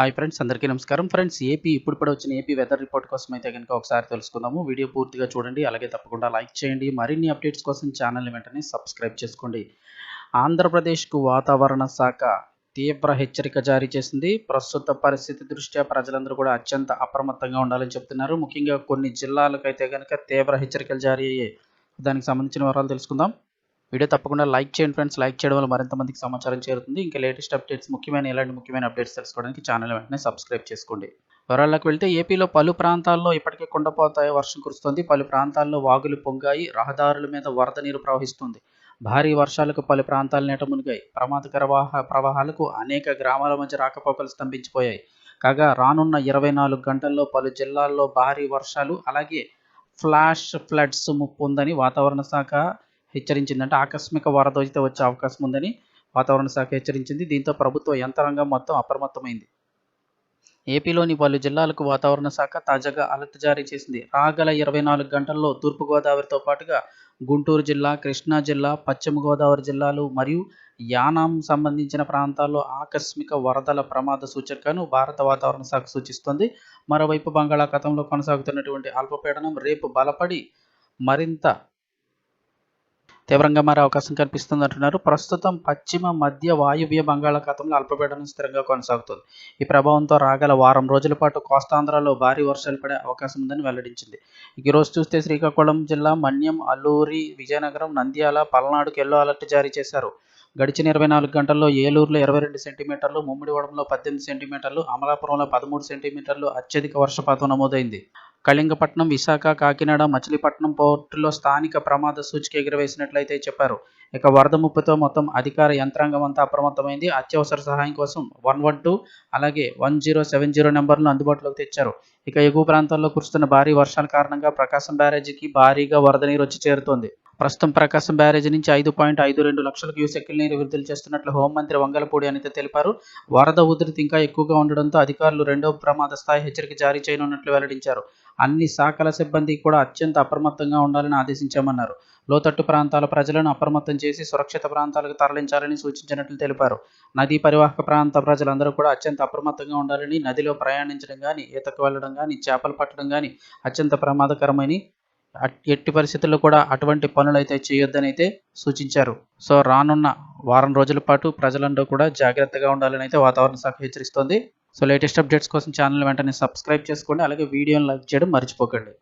Hi friends అందరికీ నమస్కారం. Friends AP ఇప్పుడిప్పుడు వచ్చిన ఏపీ వెదర్ రిపోర్ట్ కోసం అయితే కనుక ఒకసారి తెలుసుకుందాము. వీడియో పూర్తిగా చూడండి అలాగే తప్పకుండా లైక్ చేయండి. మరిన్ని అప్డేట్స్ కోసం ఛానల్ని వెంటనే సబ్స్క్రైబ్ చేసుకోండి. ఆంధ్రప్రదేశ్కు వాతావరణ శాఖ తీవ్ర హెచ్చరిక జారీ చేసింది. ప్రస్తుత పరిస్థితి దృష్ట్యా ప్రజలందరూ కూడా అత్యంత అప్రమత్తంగా ఉండాలని చెప్తున్నారు. ముఖ్యంగా కొన్ని జిల్లాలకైతే కనుక తీవ్ర హెచ్చరికలు జారీ అయ్యాయి. దానికి సంబంధించిన వివరాలు తెలుసుకుందాం. వీడియో తప్పకుండా లైక్ చేయండి ఫ్రెండ్స్. లైక్ చేయడం వల్ల మరింత మందికి సమాచారం చేరుతుంది. ఇంకా లేటెస్ట్ అప్డేట్స్ ముఖ్యమైన ఇలాంటి ముఖ్యమైన అప్డేట్స్ తెలుసుకోవడానికి ఛానల్ వెంటనే సబ్స్క్రైబ్ చేసుకోండి. వివరాల్లోకి వెళ్తే ఏపీలో పలు ప్రాంతాల్లో ఇప్పటికే కుండపోతాయి. వర్షం కురుస్తుంది. పలు ప్రాంతాల్లో వాగులు పొంగాయి. రహదారుల మీద వరద నీరు ప్రవహిస్తుంది. భారీ వర్షాలకు పలు ప్రాంతాలు నేట మునిగాయి. ప్రమాదకర వాహ ప్రవాహాలకు అనేక గ్రామాల మధ్య రాకపోకలు స్తంభించిపోయాయి. కాగా రానున్న ఇరవై నాలుగు గంటల్లో పలు జిల్లాల్లో భారీ వర్షాలు అలాగే ఫ్లాష్ ఫ్లడ్స్ ముప్పు ఉందని వాతావరణ శాఖ హెచ్చరించింది అంటే ఆకస్మిక వరద అయితే వచ్చే అవకాశం ఉందని వాతావరణ శాఖ హెచ్చరించింది. దీంతో ప్రభుత్వ యంత్రాంగం మొత్తం అప్రమత్తమైంది. ఏపీలోని పలు జిల్లాలకు వాతావరణ శాఖ తాజాగా అలర్ట్ జారీ చేసింది. రాగల ఇరవై నాలుగు గంటల్లో తూర్పుగోదావరితో పాటుగా గుంటూరు జిల్లా కృష్ణా జిల్లా పశ్చిమ గోదావరి జిల్లాలు మరియు యానాం సంబంధించిన ప్రాంతాల్లో ఆకస్మిక వరదల ప్రమాద సూచికను భారత వాతావరణ శాఖ సూచిస్తోంది. మరోవైపు బంగాళాఖాతంలో కొనసాగుతున్నటువంటి అల్పపీడనం రేపు బలపడి మరింత తీవ్రంగా మారే అవకాశం కనిపిస్తుంది అంటున్నారు. ప్రస్తుతం పశ్చిమ మధ్య వాయువ్య బంగాళాఖాతంలో అల్పపీడనం స్థిరంగా కొనసాగుతుంది. ఈ ప్రభావంతో రాగల వారం రోజుల పాటు కోస్తాంధ్రలో భారీ వర్షాలు పడే అవకాశం ఉందని వెల్లడించింది. ఈ రోజు చూస్తే శ్రీకాకుళం జిల్లా మన్యం అల్లూరి విజయనగరం నంద్యాల పల్నాడుకు ఎల్లో అలర్ట్ జారీ చేశారు. గడిచిన ఇరవై నాలుగు గంటల్లో ఏలూరులో ఇరవై రెండు సెంటీమీటర్లు ముమ్మిడివడంలో పద్దెనిమిది సెంటీమీటర్లు అమలాపురంలో పదమూడు సెంటీమీటర్లు అత్యధిక వర్షపాతం నమోదైంది. కళింగపట్నం విశాఖ కాకినాడ మచిలీపట్నం పోర్టులో స్థానిక ప్రమాద సూచిక ఎగురవేసినట్లయితే చెప్పారు. ఇక వరద ముప్పుతో మొత్తం అధికార యంత్రాంగం అంతా అప్రమత్తమైంది. అత్యవసర సహాయం కోసం వన్ వన్ టూ అలాగే వన్ జీరో సెవెన్ జీరో నెంబర్లను అందుబాటులోకి తెచ్చారు. ఇక ఎగువ ప్రాంతాల్లో కురుస్తున్న భారీ వర్షాల కారణంగా ప్రకాశం బ్యారేజీకి భారీగా వరద నీరు వచ్చి చేరుతోంది. ప్రస్తుతం ప్రకాశం బ్యారేజీ నుంచి ఐదు పాయింట్ ఐదు రెండు లక్షల క్యూసెక్కుల నీరు విడుదల చేస్తున్నట్లు హోంమంత్రి వంగలపూడి అనిత తెలిపారు. వరద ఉధృతి ఇంకా ఎక్కువగా ఉండడంతో అధికారులు రెండో ప్రమాద స్థాయి హెచ్చరిక జారీ చేయనున్నట్లు వెల్లడించారు. అన్ని శాఖల సిబ్బంది కూడా అత్యంత అప్రమత్తంగా ఉండాలని ఆదేశించామన్నారు. లోతట్టు ప్రాంతాల ప్రజలను అప్రమత్తం చేసి సురక్షిత ప్రాంతాలకు తరలించాలని సూచించినట్లు తెలిపారు. నదీ పరివాహక ప్రాంత ప్రజలందరూ కూడా అత్యంత అప్రమత్తంగా ఉండాలని నదిలో ప్రయాణించడం కానీ ఈతకు వెళ్ళడం కానీ చేపలు పట్టడం కానీ అత్యంత ప్రమాదకరమని ఎట్టి పరిస్థితుల్లో కూడా అటువంటి పనులు అయితే చేయొద్దని అయితే సూచించారు. సో రానున్న వారం రోజుల పాటు ప్రజలందరూ కూడా జాగ్రత్తగా ఉండాలని అయితే వాతావరణ శాఖ హెచ్చరిస్తోంది. సో లేటెస్ట్ అప్డేట్స్ కోసం ఛానల్ వెంటనే సబ్స్క్రైబ్ చేసుకోండి. అలాగే వీడియోని లైక్ చేయడం మర్చిపోకండి.